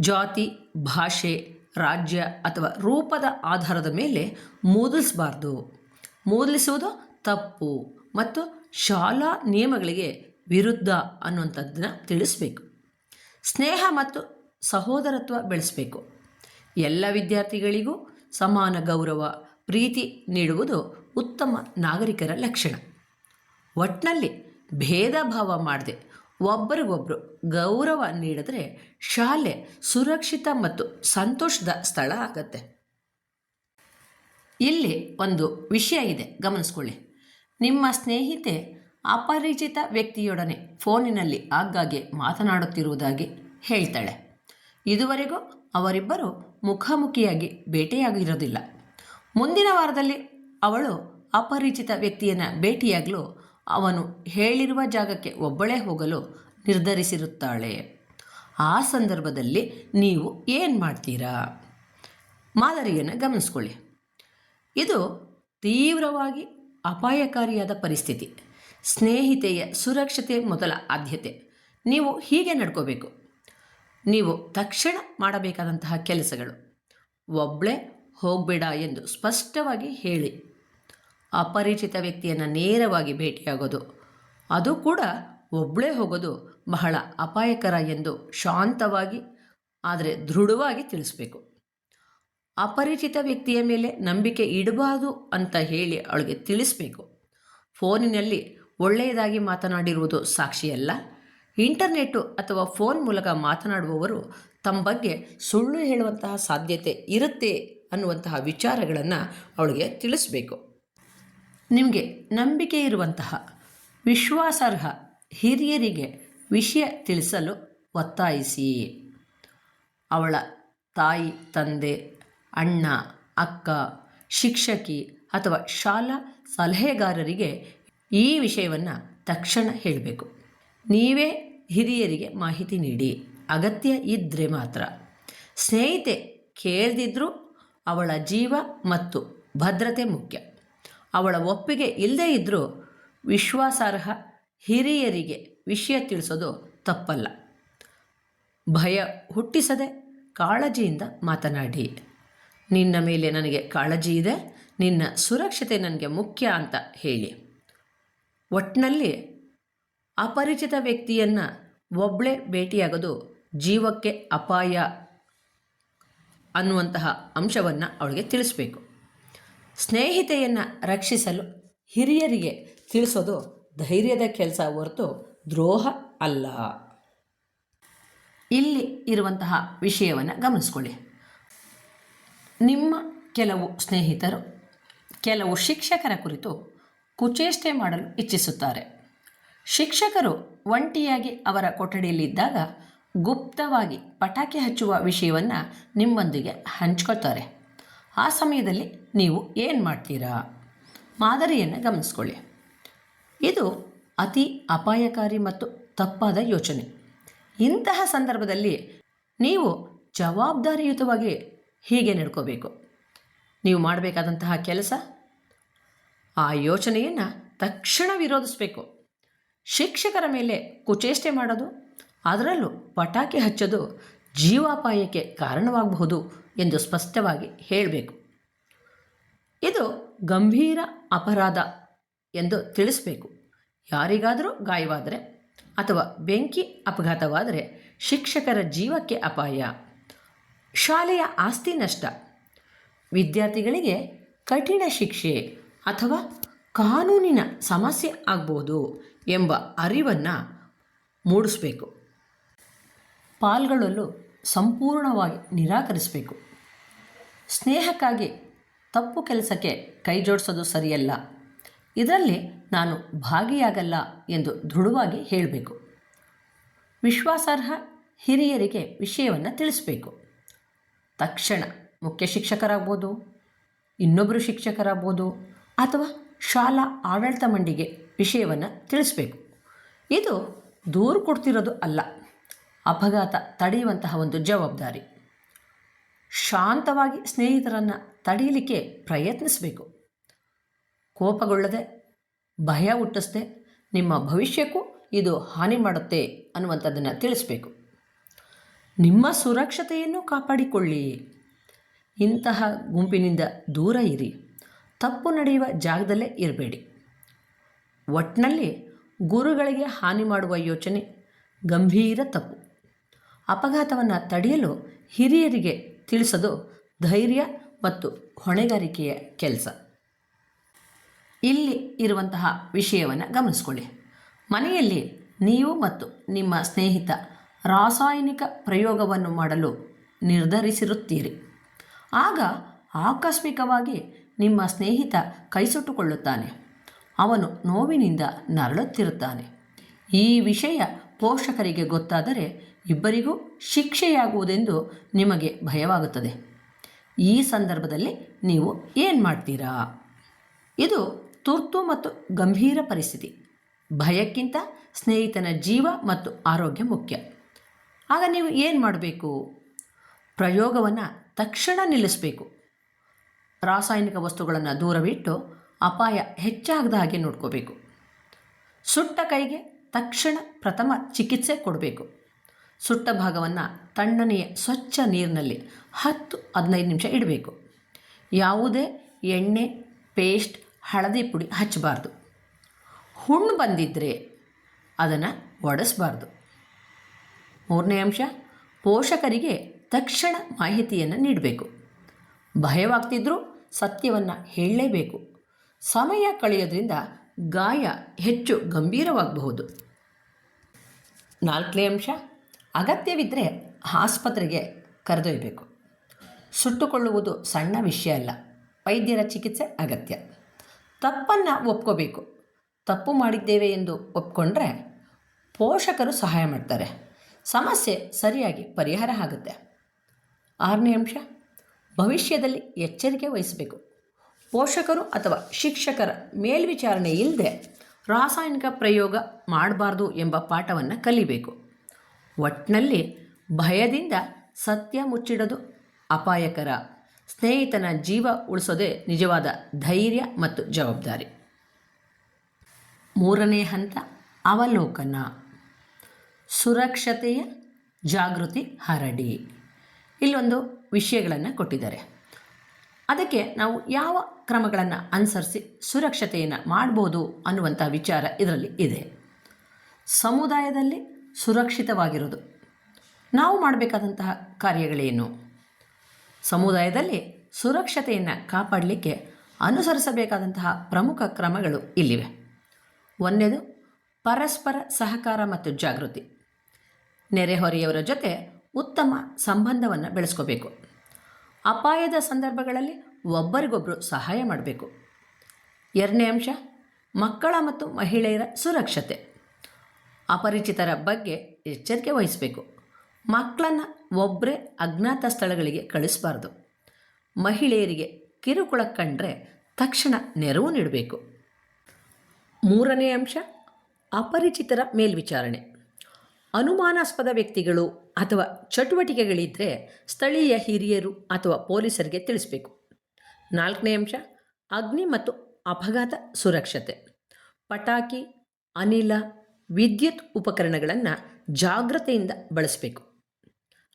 ಜಾತಿ, ಭಾಷೆ ರಾಜ್ಯ ಅಥವಾ ರೂಪದ ಆಧಾರದ ಮೇಲೆ ಮೂದಲಿಸಬಾರ್ದು. ಮೂದಲಿಸುವುದು ತಪ್ಪು ಮತ್ತು ಶಾಲಾ ನಿಯಮಗಳಿಗೆ ವಿರುದ್ಧ ಅನ್ನುವಂಥದ್ದನ್ನು ತಿಳಿಸಬೇಕು. ಸ್ನೇಹ ಮತ್ತು ಸಹೋದರತ್ವ ಬೆಳೆಸಬೇಕು. ಎಲ್ಲ ವಿದ್ಯಾರ್ಥಿಗಳಿಗೂ ಸಮಾನ ಗೌರವ, ಪ್ರೀತಿ ನೀಡುವುದು ಉತ್ತಮ ನಾಗರಿಕರ ಲಕ್ಷಣ. ಒಟ್ಟಿನಲ್ಲಿ ಭೇದ ಭಾವ ಮಾಡದೆ ಒಬ್ಬರಿಗೊಬ್ಬರು ಗೌರವ ನೀಡಿದ್ರೆ ಶಾಲೆ ಸುರಕ್ಷಿತ ಮತ್ತು ಸಂತೋಷದ ಸ್ಥಳ ಆಗತ್ತೆ. ಇಲ್ಲಿ ಒಂದು ವಿಷಯ ಇದೆ, ಗಮನಿಸ್ಕೊಳ್ಳಿ. ನಿಮ್ಮ ಸ್ನೇಹಿತೆ ಅಪರಿಚಿತ ವ್ಯಕ್ತಿಯೊಡನೆ ಫೋನಿನಲ್ಲಿ ಆಗಾಗ್ಗೆ ಮಾತನಾಡುತ್ತಿರುವುದಾಗಿ ಹೇಳ್ತಾಳೆ. ಇದುವರೆಗೂ ಅವರಿಬ್ಬರು ಮುಖಾಮುಖಿಯಾಗಿ ಭೇಟಿಯಾಗಿರೋದಿಲ್ಲ. ಮುಂದಿನ ವಾರದಲ್ಲಿ ಅವಳು ಅಪರಿಚಿತ ವ್ಯಕ್ತಿಯನ್ನು ಭೇಟಿಯಾಗಲು ಅವನು ಹೇಳಿರುವ ಜಾಗಕ್ಕೆ ಒಬ್ಬಳೇ ಹೋಗಲು ನಿರ್ಧರಿಸಿರುತ್ತಾಳೆ. ಆ ಸಂದರ್ಭದಲ್ಲಿ ನೀವು ಏನು ಮಾಡ್ತೀರಾ? ಮಾದರಿಯನ್ನು ಗಮನಿಸ್ಕೊಳ್ಳಿ. ಇದು ತೀವ್ರವಾಗಿ ಅಪಾಯಕಾರಿಯಾದ ಪರಿಸ್ಥಿತಿ. ಸ್ನೇಹಿತೆಯ ಸುರಕ್ಷತೆ ಮೊದಲ ಆದ್ಯತೆ. ನೀವು ಹೀಗೆ ನಡ್ಕೋಬೇಕು. ನೀವು ತಕ್ಷಣ ಮಾಡಬೇಕಾದಂತಹ ಕೆಲಸಗಳು. ಒಬ್ಬಳೇ ಹೋಗಬೇಡ ಎಂದು ಸ್ಪಷ್ಟವಾಗಿ ಹೇಳಿ. ಅಪರಿಚಿತ ವ್ಯಕ್ತಿಯನ್ನು ನೇರವಾಗಿ ಭೇಟಿಯಾಗೋದು. ಅದು ಕೂಡ ಒಬ್ಬಳೇ ಹೋಗೋದು ಬಹಳ ಅಪಾಯಕರ ಎಂದು ಶಾಂತವಾಗಿ, ಆದರೆ ದೃಢವಾಗಿ ತಿಳಿಸ್ಬೇಕು. ಅಪರಿಚಿತ ವ್ಯಕ್ತಿಯ ಮೇಲೆ ನಂಬಿಕೆ ಇಡಬಾರ್ದು ಅಂತ ಹೇಳಿ ಅವಳಿಗೆ ತಿಳಿಸ್ಬೇಕು. ಫೋನಿನಲ್ಲಿ ಒಳ್ಳೆಯದಾಗಿ ಮಾತನಾಡಿರುವುದು ಸಾಕ್ಷಿಯಲ್ಲ. ಇಂಟರ್ನೆಟ್ಟು ಅಥವಾ ಫೋನ್ ಮೂಲಕ ಮಾತನಾಡುವವರು ತಮ್ಮ ಬಗ್ಗೆ ಸುಳ್ಳು ಹೇಳುವಂತಹ ಸಾಧ್ಯತೆ ಇರುತ್ತೆ ಅನ್ನುವಂತಹ ವಿಚಾರಗಳನ್ನು ಅವಳಿಗೆ ತಿಳಿಸ್ಬೇಕು. ನಿಮಗೆ ನಂಬಿಕೆ ಇರುವಂತಹ ವಿಶ್ವಾಸಾರ್ಹ ಹಿರಿಯರಿಗೆ ವಿಷಯ ತಿಳಿಸಲು ಒತ್ತಾಯಿಸಿ. ಅವಳ ತಾಯಿ, ತಂದೆ, ಅಣ್ಣ, ಅಕ್ಕ, ಶಿಕ್ಷಕಿ ಅಥವಾ ಶಾಲಾ ಸಲಹೆಗಾರರಿಗೆ ಈ ವಿಷಯವನ್ನು ತಕ್ಷಣ ಹೇಳಬೇಕು. ನೀವೇ ಹಿರಿಯರಿಗೆ ಮಾಹಿತಿ ನೀಡಿ. ಅಗತ್ಯ ಇದ್ದರೆ ಮಾತ್ರ. ಸ್ನೇಹಿತೆ ಕೇಳ್ದಿದ್ರೂ ಅವಳ ಜೀವ ಮತ್ತು ಭದ್ರತೆ ಮುಖ್ಯ. ಅವಳ ಒಪ್ಪಿಗೆ ಇಲ್ಲದೇ ಇದ್ದರೂ ವಿಶ್ವಾಸಾರ್ಹ ಹಿರಿಯರಿಗೆ ವಿಷಯ ತಿಳಿಸೋದು ತಪ್ಪಲ್ಲ. ಭಯ ಹುಟ್ಟಿಸದೆ ಕಾಳಜಿಯಿಂದ ಮಾತನಾಡಿ. ನಿನ್ನ ಮೇಲೆ ನನಗೆ ಕಾಳಜಿ ಇದೆ, ನಿನ್ನ ಸುರಕ್ಷತೆ ನನಗೆ ಮುಖ್ಯ ಅಂತ ಹೇಳಿ. ಒಟ್ಟಿನಲ್ಲಿ ಅಪರಿಚಿತ ವ್ಯಕ್ತಿಯನ್ನು ಒಬ್ಬಳೇ ಭೇಟಿಯಾಗೋದು ಜೀವಕ್ಕೆ ಅಪಾಯ ಅನ್ನುವಂತಹ ಅಂಶವನ್ನು ಅವಳಿಗೆ ತಿಳಿಸ್ಬೇಕು. ಸ್ನೇಹಿತೆಯನ್ನು ರಕ್ಷಿಸಲು ಹಿರಿಯರಿಗೆ ತಿಳಿಸೋದು ಧೈರ್ಯದ ಕೆಲಸ ಹೊರತು ದ್ರೋಹ ಅಲ್ಲ. ಇಲ್ಲಿ ಇರುವಂತಹ ವಿಷಯವನ್ನು ಗಮನಿಸ್ಕೊಳ್ಳಿ. ನಿಮ್ಮ ಕೆಲವು ಸ್ನೇಹಿತರು, ಕೆಲವು ಶಿಕ್ಷಕರ ಕುರಿತು ಕುಚೇಷ್ಟೆ ಮಾಡಲು ಇಚ್ಛಿಸುತ್ತಾರೆ. ಶಿಕ್ಷಕರು ಒಂಟಿಯಾಗಿ ಅವರ ಕೊಠಡಿಯಲ್ಲಿದ್ದಾಗ ಗುಪ್ತವಾಗಿ ಪಟಾಕಿ ಹಚ್ಚುವ ವಿಷಯವನ್ನು ನಿಮ್ಮೊಂದಿಗೆ ಹಂಚ್ಕೊಳ್ತಾರೆ. ಆ ಸಮಯದಲ್ಲಿ ನೀವು ಏನು ಮಾಡ್ತೀರಾ? ಮಾದರಿಯನ್ನು ಗಮನಿಸ್ಕೊಳ್ಳಿ. ಇದು ಅತಿ ಅಪಾಯಕಾರಿ ಮತ್ತು ತಪ್ಪಾದ ಯೋಚನೆ. ಇಂತಹ ಸಂದರ್ಭದಲ್ಲಿ ನೀವು ಜವಾಬ್ದಾರಿಯುತವಾಗಿ ಹೀಗೆ ನಡ್ಕೋಬೇಕು. ನೀವು ಮಾಡಬೇಕಾದಂತಹ ಕೆಲಸ, ಆ ಯೋಚನೆಯನ್ನು ತಕ್ಷಣ ವಿರೋಧಿಸಬೇಕು. ಶಿಕ್ಷಕರ ಮೇಲೆ ಕುಚೇಷ್ಟೆ ಮಾಡೋದು, ಅದರಲ್ಲೂ ಪಟಾಕಿ ಹಚ್ಚೋದು ಜೀವಾಪಾಯಕ್ಕೆ ಕಾರಣವಾಗಬಹುದು ಎಂದು ಸ್ಪಷ್ಟವಾಗಿ ಹೇಳಬೇಕು. ಇದು ಗಂಭೀರ ಅಪರಾಧ ಎಂದು ತಿಳಿಸಬೇಕು. ಯಾರಿಗಾದರೂ ಗಾಯವಾದರೆ ಅಥವಾ ಬೆಂಕಿ ಅಪಘಾತವಾದರೆ ಶಿಕ್ಷಕರ ಜೀವಕ್ಕೆ ಅಪಾಯ. ಶಾಲೆಯ ಆಸ್ತಿ ನಷ್ಟ. ವಿದ್ಯಾರ್ಥಿಗಳಿಗೆ ಕಠಿಣ ಶಿಕ್ಷೆ ಅಥವಾ ಕಾನೂನಿನ ಸಮಸ್ಯೆ ಆಗ್ಬೋದು ಎಂಬ ಅರಿವನ್ನು ಮೂಡಿಸಬೇಕು. ಪಾಲ್ಗೊಳ್ಳಲು ಸಂಪೂರ್ಣವಾಗಿ ನಿರಾಕರಿಸಬೇಕು. ಸ್ನೇಹಕ್ಕಾಗಿ ತಪ್ಪು ಕೆಲಸಕ್ಕೆ ಕೈ ಜೋಡಿಸೋದು ಸರಿಯಲ್ಲ. ಇದರಲ್ಲಿ ನಾನು ಭಾಗಿಯಾಗಲ್ಲ ಎಂದು ದೃಢವಾಗಿ ಹೇಳಬೇಕು. ವಿಶ್ವಾಸಾರ್ಹ ಹಿರಿಯರಿಗೆ ವಿಷಯವನ್ನು ತಿಳಿಸಬೇಕು. ತಕ್ಷಣ ಮುಖ್ಯ ಶಿಕ್ಷಕರಾಗ್ಬೋದು ಇನ್ನೊಬ್ಬರು ಶಿಕ್ಷಕರಾಗ್ಬೋದು, ಅಥವಾ ಶಾಲಾ ಆಡಳಿತ ಮಂಡಿಗೆ ವಿಷಯವನ್ನು ತಿಳಿಸಬೇಕು. ಇದು ದೂರು ಕೊಡ್ತಿರೋದು ಅಲ್ಲ, ಅಪಘಾತ ತಡೆಯುವಂತಹ ಒಂದು ಜವಾಬ್ದಾರಿ. ಶಾಂತವಾಗಿ ಸ್ನೇಹಿತರನ್ನು ತಡೆಯಲಿಕ್ಕೆ ಪ್ರಯತ್ನಿಸಬೇಕು. ಕೋಪಗೊಳ್ಳದೆ, ಭಯ ಹುಟ್ಟಿಸದೆ, ನಿಮ್ಮ ಭವಿಷ್ಯಕ್ಕೂ ಇದು ಹಾನಿ ಮಾಡುತ್ತೆ ಅನ್ನುವಂಥದ್ದನ್ನು ತಿಳಿಸಬೇಕು. ನಿಮ್ಮ ಸುರಕ್ಷತೆಯನ್ನು ಕಾಪಾಡಿಕೊಳ್ಳಿ. ಇಂತಹ ಗುಂಪಿನಿಂದ ದೂರ ಇರಿ. ತಪ್ಪು ನಡೆಯುವ ಜಾಗದಲ್ಲೇ ಇರಬೇಡಿ. ಒಟ್ಟಿನಲ್ಲಿ ಗುರುಗಳಿಗೆ ಹಾನಿ ಮಾಡುವ ಯೋಚನೆ ಗಂಭೀರ ತಪ್ಪು. ಅಪಘಾತವನ್ನು ತಡೆಯಲು ಹಿರಿಯರಿಗೆ ತಿಳಿಸೋದು ಧೈರ್ಯ ಮತ್ತು ಹೊಣೆಗಾರಿಕೆಯ ಕೆಲಸ. ಇಲ್ಲಿ ಇರುವಂತಹ ವಿಷಯವನ್ನು ಗಮನಿಸ್ಕೊಳ್ಳಿ. ಮನೆಯಲ್ಲಿ ನೀವು ಮತ್ತು ನಿಮ್ಮ ಸ್ನೇಹಿತ ರಾಸಾಯನಿಕ ಪ್ರಯೋಗವನ್ನು ಮಾಡಲು ನಿರ್ಧರಿಸಿರುತ್ತೀರಿ. ಆಗ ಆಕಸ್ಮಿಕವಾಗಿ ನಿಮ್ಮ ಸ್ನೇಹಿತ ಕೈಸುಟ್ಟುಕೊಳ್ಳುತ್ತಾನೆ. ಅವನು ನೋವಿನಿಂದ ನರಳುತ್ತಿರುತ್ತಾನೆ. ಈ ವಿಷಯ ಪೋಷಕರಿಗೆ ಗೊತ್ತಾದರೆ ಇಬ್ಬರಿಗೂ ಶಿಕ್ಷೆಯಾಗುವುದೆಂದು ನಿಮಗೆ ಭಯವಾಗುತ್ತದೆ. ಈ ಸಂದರ್ಭದಲ್ಲಿ ನೀವು ಏನು ಮಾಡ್ತೀರಾ? ಇದು ತುರ್ತು ಮತ್ತು ಗಂಭೀರ ಪರಿಸ್ಥಿತಿ. ಭಯಕ್ಕಿಂತ ಸ್ನೇಹಿತನ ಜೀವ ಮತ್ತು ಆರೋಗ್ಯ ಮುಖ್ಯ. ಆಗ ನೀವು ಏನು ಮಾಡಬೇಕು? ಪ್ರಯೋಗವನ್ನು ತಕ್ಷಣ ನಿಲ್ಲಿಸಬೇಕು. ರಾಸಾಯನಿಕ ವಸ್ತುಗಳನ್ನು ದೂರವಿಟ್ಟು ಅಪಾಯ ಹೆಚ್ಚಾಗದ ಹಾಗೆ ನೋಡ್ಕೋಬೇಕು. ಸುಟ್ಟ ಕೈಗೆ ತಕ್ಷಣ ಪ್ರಥಮ ಚಿಕಿತ್ಸೆ ಕೊಡಬೇಕು. ಸುಟ್ಟ ಭಾಗವನ್ನು ತಣ್ಣನೆಯ ಸ್ವಚ್ಛ ನೀರಿನಲ್ಲಿ ಹತ್ತು ಹದಿನೈದು ನಿಮಿಷ ಇಡಬೇಕು. ಯಾವುದೇ ಎಣ್ಣೆ, ಪೇಸ್ಟ್, ಹಳದಿ ಪುಡಿ ಹಚ್ಚಬಾರ್ದು. ಹುಣ್ಣು ಬಂದಿದ್ದರೆ ಅದನ್ನು ಒಡಿಸ್ಬಾರ್ದು. ಮೂರನೇ ಅಂಶ, ಪೋಷಕರಿಗೆ ತಕ್ಷಣ ಮಾಹಿತಿಯನ್ನು ನೀಡಬೇಕು. ಭಯವಾಗ್ತಿದ್ರೂ ಸತ್ಯವನ್ನು ಹೇಳಲೇಬೇಕು. ಸಮಯ ಕಳೆಯೋದ್ರಿಂದ ಗಾಯ ಹೆಚ್ಚು ಗಂಭೀರವಾಗಬಹುದು. ನಾಲ್ಕನೇ ಅಂಶ ಅಗತ್ಯವಿದ್ದರೆ ಆಸ್ಪತ್ರೆಗೆ ಕರೆದೊಯ್ಯಬೇಕು ಸುಟ್ಟುಕೊಳ್ಳುವುದು ಸಣ್ಣ ವಿಷಯ ಅಲ್ಲ, ವೈದ್ಯರ ಚಿಕಿತ್ಸೆ ಅಗತ್ಯ. ತಪ್ಪನ್ನು ಒಪ್ಕೋಬೇಕು. ತಪ್ಪು ಮಾಡಿದ್ದೇವೆ ಎಂದು ಒಪ್ಕೊಂಡ್ರೆ ಪೋಷಕರು ಸಹಾಯ ಮಾಡ್ತಾರೆ. ಸಮಸ್ಯೆ ಸರಿಯಾಗಿ ಪರಿಹಾರ ಆಗುತ್ತೆ. ಆರನೇ ಅಂಶ, ಭವಿಷ್ಯದಲ್ಲಿ ಎಚ್ಚರಿಕೆ ವಹಿಸಬೇಕು. ಪೋಷಕರು ಅಥವಾ ಶಿಕ್ಷಕರ ಮೇಲ್ವಿಚಾರಣೆ ಇಲ್ಲದೆ ರಾಸಾಯನಿಕ ಪ್ರಯೋಗ ಮಾಡಬಾರ್ದು ಎಂಬ ಪಾಠವನ್ನು ಕಲಿಬೇಕು. ಒಟ್ಟಿನಲ್ಲಿ ಭಯದಿಂದ ಸತ್ಯ ಮುಚ್ಚಿಡೋದು, ಅಪಾಯಕರ ಸ್ನೇಹಿತನ ಜೀವ ಉಳಿಸೋದೇ ನಿಜವಾದ ಧೈರ್ಯ ಮತ್ತು ಜವಾಬ್ದಾರಿ. ಮೂರನೇ ಹಂತ, ಅವಲೋಕನ. ಸುರಕ್ಷತೆಯ ಜಾಗೃತಿ ಹರಡಿ. ಇಲ್ಲೊಂದು ವಿಷಯಗಳನ್ನು ಕೊಟ್ಟಿದ್ದಾರೆ. ಅದಕ್ಕೆ ನಾವು ಯಾವ ಕ್ರಮಗಳನ್ನು ಅನುಸರಿಸಿ ಸುರಕ್ಷತೆಯನ್ನು ಮಾಡ್ಬೋದು ಅನ್ನುವಂಥ ವಿಚಾರ ಇದರಲ್ಲಿ ಇದೆ. ಸಮುದಾಯದಲ್ಲಿ ಸುರಕ್ಷಿತವಾಗಿರೋದು ನಾವು ಮಾಡಬೇಕಾದಂತಹ ಕಾರ್ಯಗಳೇನು? ಸಮುದಾಯದಲ್ಲಿ ಸುರಕ್ಷತೆಯನ್ನು ಕಾಪಾಡಲಿಕ್ಕೆ ಅನುಸರಿಸಬೇಕಾದಂತಹ ಪ್ರಮುಖ ಕ್ರಮಗಳು ಇಲ್ಲಿವೆ. ಒಂದನೇದು ಪರಸ್ಪರ ಸಹಕಾರ ಮತ್ತು ಜಾಗೃತಿ. ನೆರೆಹೊರೆಯವರ ಜೊತೆ ಉತ್ತಮ ಸಂಬಂಧವನ್ನು ಬೆಳೆಸ್ಕೋಬೇಕು. ಅಪಾಯದ ಸಂದರ್ಭಗಳಲ್ಲಿ ಒಬ್ಬರಿಗೊಬ್ಬರು ಸಹಾಯ ಮಾಡಬೇಕು. ಎರಡನೇ ಅಂಶ, ಮಕ್ಕಳ ಮತ್ತು ಮಹಿಳೆಯರ ಸುರಕ್ಷತೆ. ಅಪರಿಚಿತರ ಬಗ್ಗೆ ಎಚ್ಚರಿಕೆ ವಹಿಸಬೇಕು. ಮಕ್ಕಳನ್ನು ಒಬ್ಬರೇ ಅಜ್ಞಾತ ಸ್ಥಳಗಳಿಗೆ ಕಳಿಸಬಾರ್ದು. ಮಹಿಳೆಯರಿಗೆ ಕಿರುಕುಳ ಕಂಡ್ರೆ ತಕ್ಷಣ ನೆರವು ನೀಡಬೇಕು. ಮೂರನೇ ಅಂಶ, ಅಪರಿಚಿತರ ಮೇಲ್ವಿಚಾರಣೆ. ಅನುಮಾನಾಸ್ಪದ ವ್ಯಕ್ತಿಗಳು ಅಥವಾ ಚಟುವಟಿಕೆಗಳಿದ್ದರೆ ಸ್ಥಳೀಯ ಹಿರಿಯರು ಅಥವಾ ಪೊಲೀಸರಿಗೆ ತಿಳಿಸಬೇಕು. ನಾಲ್ಕನೇ ಅಂಶ, ಅಗ್ನಿ ಮತ್ತು ಅಪಘಾತ ಸುರಕ್ಷತೆ. ಪಟಾಕಿ, ಅನಿಲ ವಿದ್ಯುತ್ ಉಪಕರಣಗಳನ್ನು ಜಾಗ್ರತೆಯಿಂದ ಬಳಸಬೇಕು.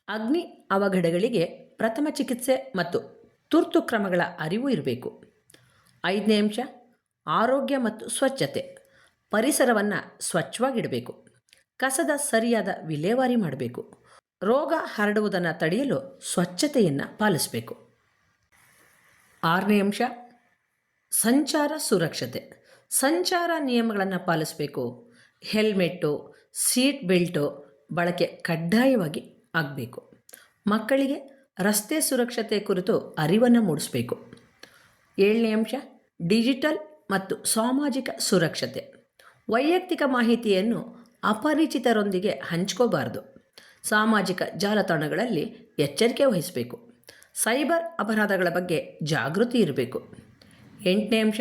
ಅಗ್ನಿ ಅವಘಡಗಳಿಗೆ ಪ್ರಥಮ ಚಿಕಿತ್ಸೆ ಮತ್ತು ತುರ್ತು ಕ್ರಮಗಳ ಅರಿವು ಇರಬೇಕು. ಐದನೇ ಅಂಶ, ಆರೋಗ್ಯ ಮತ್ತು ಸ್ವಚ್ಛತೆ. ಪರಿಸರವನ್ನು ಸ್ವಚ್ಛವಾಗಿಡಬೇಕು. ಕಸದ ಸರಿಯಾದ ವಿಲೇವಾರಿ ಮಾಡಬೇಕು. ರೋಗ ಹರಡುವುದನ್ನು ತಡೆಯಲು ಸ್ವಚ್ಛತೆಯನ್ನು ಪಾಲಿಸಬೇಕು. ಆರನೇ ಅಂಶ, ಸಂಚಾರ ಸುರಕ್ಷತೆ. ಸಂಚಾರ ನಿಯಮಗಳನ್ನು ಪಾಲಿಸಬೇಕು. ಹೆಲ್ಮೆಟ್ಟು ಸೀಟ್ ಬೆಲ್ಟು ಬಳಕೆ ಕಡ್ಡಾಯವಾಗಿ ಆಗಬೇಕು. ಮಕ್ಕಳಿಗೆ ರಸ್ತೆ ಸುರಕ್ಷತೆ ಕುರಿತು ಅರಿವನ್ನು ಮೂಡಿಸಬೇಕು. ಏಳನೇ ಅಂಶ, ಡಿಜಿಟಲ್ ಮತ್ತು ಸಾಮಾಜಿಕ ಸುರಕ್ಷತೆ. ವೈಯಕ್ತಿಕ ಮಾಹಿತಿಯನ್ನು ಅಪರಿಚಿತರೊಂದಿಗೆ ಹಂಚ್ಕೋಬಾರ್ದು. ಸಾಮಾಜಿಕ ಜಾಲತಾಣಗಳಲ್ಲಿ ಎಚ್ಚರಿಕೆ ವಹಿಸಬೇಕು. ಸೈಬರ್ ಅಪರಾಧಗಳ ಬಗ್ಗೆ ಜಾಗೃತಿ ಇರಬೇಕು. ಎಂಟನೇ ಅಂಶ,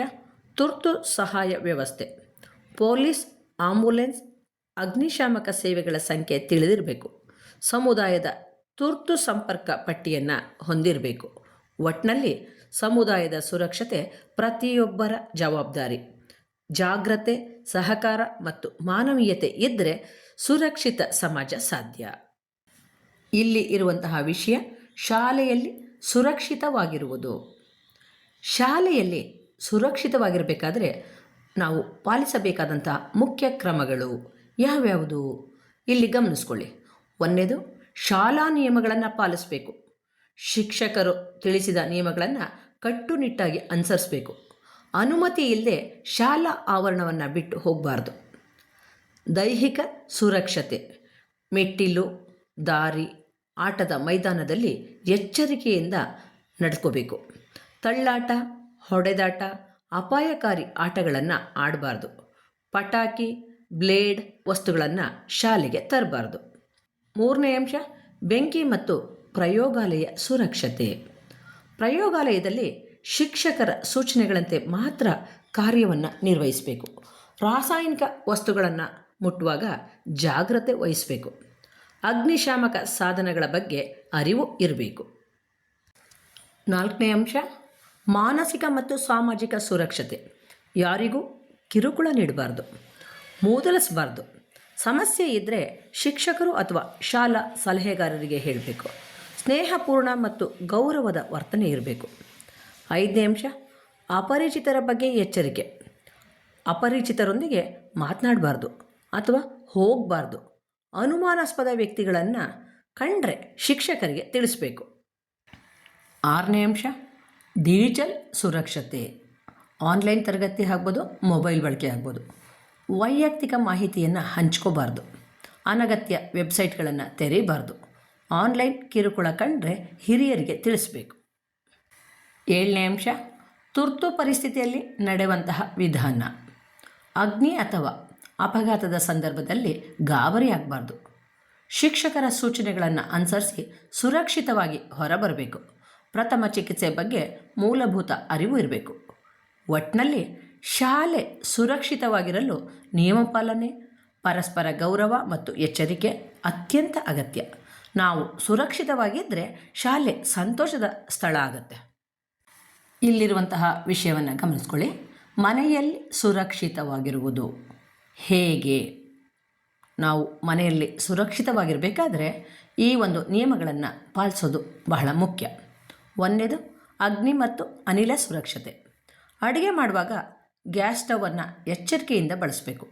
ತುರ್ತು ಸಹಾಯ ವ್ಯವಸ್ಥೆ. ಪೊಲೀಸ್ ಆಂಬ್ಯುಲೆನ್ಸ್ ಅಗ್ನಿಶಾಮಕ ಸೇವೆಗಳ ಸಂಖ್ಯೆ ತಿಳಿದಿರಬೇಕು. ಸಮುದಾಯದ ತುರ್ತು ಸಂಪರ್ಕ ಪಟ್ಟಿಯನ್ನು ಹೊಂದಿರಬೇಕು. ಒಟ್ಟಿನಲ್ಲಿ ಸಮುದಾಯದ ಸುರಕ್ಷತೆ ಪ್ರತಿಯೊಬ್ಬರ ಜವಾಬ್ದಾರಿ. ಜಾಗ್ರತೆ, ಸಹಕಾರ ಮತ್ತು ಮಾನವೀಯತೆ ಇದ್ದರೆ ಸುರಕ್ಷಿತ ಸಮಾಜ ಸಾಧ್ಯ. ಇಲ್ಲಿ ಇರುವಂತಹ ವಿಷಯ ಶಾಲೆಯಲ್ಲಿ ಸುರಕ್ಷಿತವಾಗಿರುವುದು. ಶಾಲೆಯಲ್ಲಿ ಸುರಕ್ಷಿತವಾಗಿರಬೇಕಾದ್ರೆ ನಾವು ಪಾಲಿಸಬೇಕಾದಂಥ ಮುಖ್ಯ ಕ್ರಮಗಳು ಯಾವ್ಯಾವುದು? ಇಲ್ಲಿ ಗಮನಿಸ್ಕೊಳ್ಳಿ. ಒಂದನೇದು ಶಾಲಾ ನಿಯಮಗಳನ್ನು ಪಾಲಿಸಬೇಕು. ಶಿಕ್ಷಕರು ತಿಳಿಸಿದ ನಿಯಮಗಳನ್ನು ಕಟ್ಟುನಿಟ್ಟಾಗಿ ಅನುಸರಿಸಬೇಕು. ಅನುಮತಿ ಇಲ್ಲದೆ ಶಾಲಾ ಆವರಣವನ್ನು ಬಿಟ್ಟು ಹೋಗಬಾರ್ದು. ದೈಹಿಕ ಸುರಕ್ಷತೆ, ಮೆಟ್ಟಿಲು, ದಾರಿ, ಆಟದ ಮೈದಾನದಲ್ಲಿ ಎಚ್ಚರಿಕೆಯಿಂದ ನಡ್ಕೋಬೇಕು ತಳ್ಳಾಟ, ಹೊಡೆದಾಟ ಅಪಾಯಕಾರಿ ಆಟಗಳನ್ನು ಆಡಬಾರ್ದು. ಪಟಾಕಿ, ಬ್ಲೇಡ್ ವಸ್ತುಗಳನ್ನು ಶಾಲೆಗೆ ತರಬಾರ್ದು. ಮೂರನೇ ಅಂಶ, ಬೆಂಕಿ ಮತ್ತು ಪ್ರಯೋಗಾಲಯ ಸುರಕ್ಷತೆ. ಪ್ರಯೋಗಾಲಯದಲ್ಲಿ ಶಿಕ್ಷಕರ ಸೂಚನೆಗಳಂತೆ ಮಾತ್ರ ಕಾರ್ಯವನ್ನು ನಿರ್ವಹಿಸಬೇಕು. ರಾಸಾಯನಿಕ ವಸ್ತುಗಳನ್ನು ಮುಟ್ಟುವಾಗ ಜಾಗ್ರತೆ ವಹಿಸಬೇಕು. ಅಗ್ನಿಶಾಮಕ ಸಾಧನಗಳ ಬಗ್ಗೆ ಅರಿವು ಇರಬೇಕು. ನಾಲ್ಕನೇ ಅಂಶ ಮಾನಸಿಕ ಮತ್ತು ಸಾಮಾಜಿಕ ಸುರಕ್ಷತೆ. ಯಾರಿಗೂ ಕಿರುಕುಳ ನೀಡಬಾರ್ದು, ಮೂದಲಿಸಬಾರ್ದು. ಸಮಸ್ಯೆ ಇದ್ದರೆ ಶಿಕ್ಷಕರು ಅಥವಾ ಶಾಲಾ ಸಲಹೆಗಾರರಿಗೆ ಹೇಳಬೇಕು. ಸ್ನೇಹಪೂರ್ಣ ಮತ್ತು ಗೌರವದ ವರ್ತನೆ ಇರಬೇಕು. ಐದನೇ ಅಂಶ, ಅಪರಿಚಿತರ ಬಗ್ಗೆ ಎಚ್ಚರಿಕೆ. ಅಪರಿಚಿತರೊಂದಿಗೆ ಮಾತನಾಡಬಾರ್ದು ಅಥವಾ ಹೋಗಬಾರ್ದು. ಅನುಮಾನಾಸ್ಪದ ವ್ಯಕ್ತಿಗಳನ್ನು ಕಂಡ್ರೆ ಶಿಕ್ಷಕರಿಗೆ ತಿಳಿಸ್ಬೇಕು. ಆರನೇ ಅಂಶ ಡಿಜಿಟಲ್ ಸುರಕ್ಷತೆ. ಆನ್ಲೈನ್ ತರಗತಿ ಆಗ್ಬೋದು, ಮೊಬೈಲ್ ಬಳಕೆ ಆಗ್ಬೋದು. ವೈಯಕ್ತಿಕ ಮಾಹಿತಿಯನ್ನು ಹಂಚ್ಕೋಬಾರ್ದು. ಅನಗತ್ಯ ವೆಬ್ಸೈಟ್ಗಳನ್ನು ತೆರೀಬಾರ್ದು. ಆನ್ಲೈನ್ ಕಿರುಕುಳ ಕಂಡ್ರೆ ಹಿರಿಯರಿಗೆ ತಿಳಿಸಬೇಕು. ಏಳನೇ ಅಂಶ, ತುರ್ತು ಪರಿಸ್ಥಿತಿಯಲ್ಲಿ ನಡೆಯುವಂತಹ ವಿಧಾನ. ಅಗ್ನಿ ಅಥವಾ ಅಪಘಾತದ ಸಂದರ್ಭದಲ್ಲಿ ಗಾಬರಿ ಆಗಬಾರ್ದು. ಶಿಕ್ಷಕರ ಸೂಚನೆಗಳನ್ನು ಅನುಸರಿಸಿ ಸುರಕ್ಷಿತವಾಗಿ ಹೊರಬರಬೇಕು. ಪ್ರಥಮ ಚಿಕಿತ್ಸೆ ಬಗ್ಗೆ ಮೂಲಭೂತ ಅರಿವು ಇರಬೇಕು. ಒಟ್ಟಿನಲ್ಲಿ ಶಾಲೆ ಸುರಕ್ಷಿತವಾಗಿರಲು ನಿಯಮ ಪಾಲನೆ, ಪರಸ್ಪರ ಗೌರವ ಮತ್ತು ಎಚ್ಚರಿಕೆ ಅತ್ಯಂತ ಅಗತ್ಯ. ನಾವು ಸುರಕ್ಷಿತವಾಗಿದ್ದರೆ ಶಾಲೆ ಸಂತೋಷದ ಸ್ಥಳ ಆಗುತ್ತೆ. ಇಲ್ಲಿರುವಂತಹ ವಿಷಯವನ್ನು ಗಮನಿಸ್ಕೊಳ್ಳಿ. ಮನೆಯಲ್ಲಿ ಸುರಕ್ಷಿತವಾಗಿರುವುದು ಹೇಗೆ? ನಾವು ಮನೆಯಲ್ಲಿ ಸುರಕ್ಷಿತವಾಗಿರಬೇಕಾದ್ರೆ ಈ ಒಂದು ನಿಯಮಗಳನ್ನು ಪಾಲಿಸೋದು ಬಹಳ ಮುಖ್ಯ. ಒಂದನೇದು ಅಗ್ನಿ ಮತ್ತು ಅನಿಲ ಸುರಕ್ಷತೆ. ಅಡುಗೆ ಮಾಡುವಾಗ ಗ್ಯಾಸ್ ಸ್ಟವನ್ನು ಎಚ್ಚರಿಕೆಯಿಂದ ಬಳಸಬೇಕು.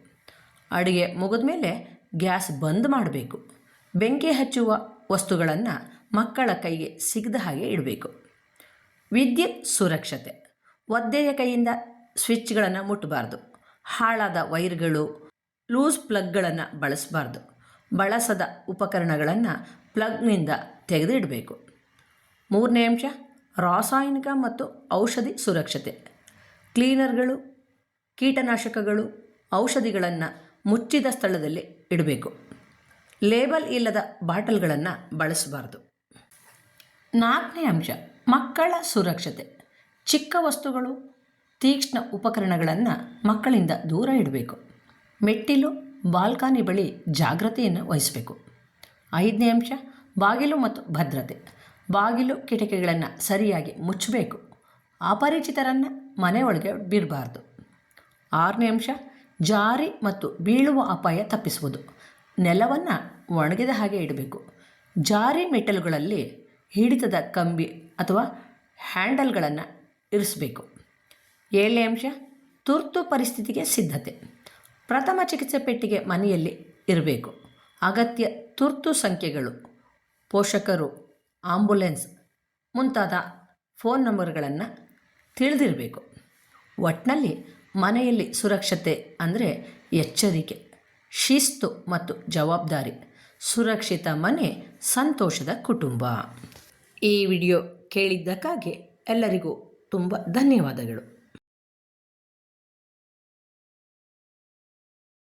ಅಡುಗೆ ಮುಗಿದ ಮೇಲೆ ಗ್ಯಾಸ್ ಬಂದ್ ಮಾಡಬೇಕು. ಬೆಂಕಿ ಹಚ್ಚುವ ವಸ್ತುಗಳನ್ನು ಮಕ್ಕಳ ಕೈಗೆ ಸಿಗದ ಹಾಗೆ ಇಡಬೇಕು. ವಿದ್ಯುತ್ ಸುರಕ್ಷತೆ. ಒದ್ದೆಯ ಕೈಯಿಂದ ಸ್ವಿಚ್ಗಳನ್ನು ಮುಟ್ಟಬಾರ್ದು. ಹಾಳಾದ ವೈರ್ಗಳು, ಲೂಸ್ ಪ್ಲಗ್ಗಳನ್ನು ಬಳಸಬಾರ್ದು. ಬಳಸದ ಉಪಕರಣಗಳನ್ನು ಪ್ಲಗ್ನಿಂದ ತೆಗೆದಿಡಬೇಕು. ಮೂರನೇ ಅಂಶ, ರಾಸಾಯನಿಕ ಮತ್ತು ಔಷಧಿ ಸುರಕ್ಷತೆ. ಕ್ಲೀನರ್ಗಳು, ಕೀಟನಾಶಕಗಳು, ಔಷಧಿಗಳನ್ನು ಮುಚ್ಚಿದ ಸ್ಥಳದಲ್ಲಿ ಇಡಬೇಕು. ಲೇಬಲ್ ಇಲ್ಲದ ಬಾಟಲ್ಗಳನ್ನು ಬಳಸಬಾರ್ದು. ನಾಲ್ಕನೇ ಅಂಶ, ಮಕ್ಕಳ ಸುರಕ್ಷತೆ. ಚಿಕ್ಕ ವಸ್ತುಗಳು, ತೀಕ್ಷ್ಣ ಉಪಕರಣಗಳನ್ನು ಮಕ್ಕಳಿಂದ ದೂರ ಇಡಬೇಕು. ಮೆಟ್ಟಿಲು, ಬಾಲ್ಕಾನಿ ಬಳಿ ಜಾಗ್ರತೆಯನ್ನು ವಹಿಸಬೇಕು. ಐದನೇ ಅಂಶ, ಬಾಗಿಲು ಮತ್ತು ಭದ್ರತೆ. ಬಾಗಿಲು ಕಿಟಕಿಗಳನ್ನು ಸರಿಯಾಗಿ ಮುಚ್ಚಬೇಕು. ಅಪರಿಚಿತರನ್ನು ಮನೆಯೊಳಗೆ ಬಿಡಬಾರ್ದು. ಆರನೇ ಅಂಶ, ಜಾರಿ ಮತ್ತು ಬೀಳುವ ಅಪಾಯ ತಪ್ಪಿಸುವುದು. ನೆಲವನ್ನು ಒಣಗಿದ ಹಾಗೆ ಇಡಬೇಕು. ಜಾರಿ ಮೆಟ್ಟಲುಗಳಲ್ಲಿ ಹಿಡಿತದ ಕಂಬಿ ಅಥವಾ ಹ್ಯಾಂಡಲ್ಗಳನ್ನು ಇರಿಸಬೇಕು. ಏಳನೇ ಅಂಶ, ತುರ್ತು ಪರಿಸ್ಥಿತಿಗೆ ಸಿದ್ಧತೆ. ಪ್ರಥಮ ಚಿಕಿತ್ಸೆ ಪೆಟ್ಟಿಗೆ ಮನೆಯಲ್ಲಿ ಇರಬೇಕು. ಅಗತ್ಯ ತುರ್ತು ಸಂಖ್ಯೆಗಳು ಪೋಷಕರು ಆಂಬುಲೆನ್ಸ್ ಮುಂತಾದ ಫೋನ್ ನಂಬರ್ಗಳನ್ನು ತಿಳಿದಿರಬೇಕು. ಒಟ್ಟಿನಲ್ಲಿ ಮನೆಯಲ್ಲಿ ಸುರಕ್ಷತೆ ಅಂದರೆ ಎಚ್ಚರಿಕೆ, ಶಿಸ್ತು ಮತ್ತು ಜವಾಬ್ದಾರಿ, ಸುರಕ್ಷಿತ ಮನೆ, ಸಂತೋಷದ ಕುಟುಂಬ. ಈ ವಿಡಿಯೋ ಕೇಳಿದ್ದಕ್ಕಾಗಿ ಎಲ್ಲರಿಗೂ ತುಂಬ ಧನ್ಯವಾದಗಳು.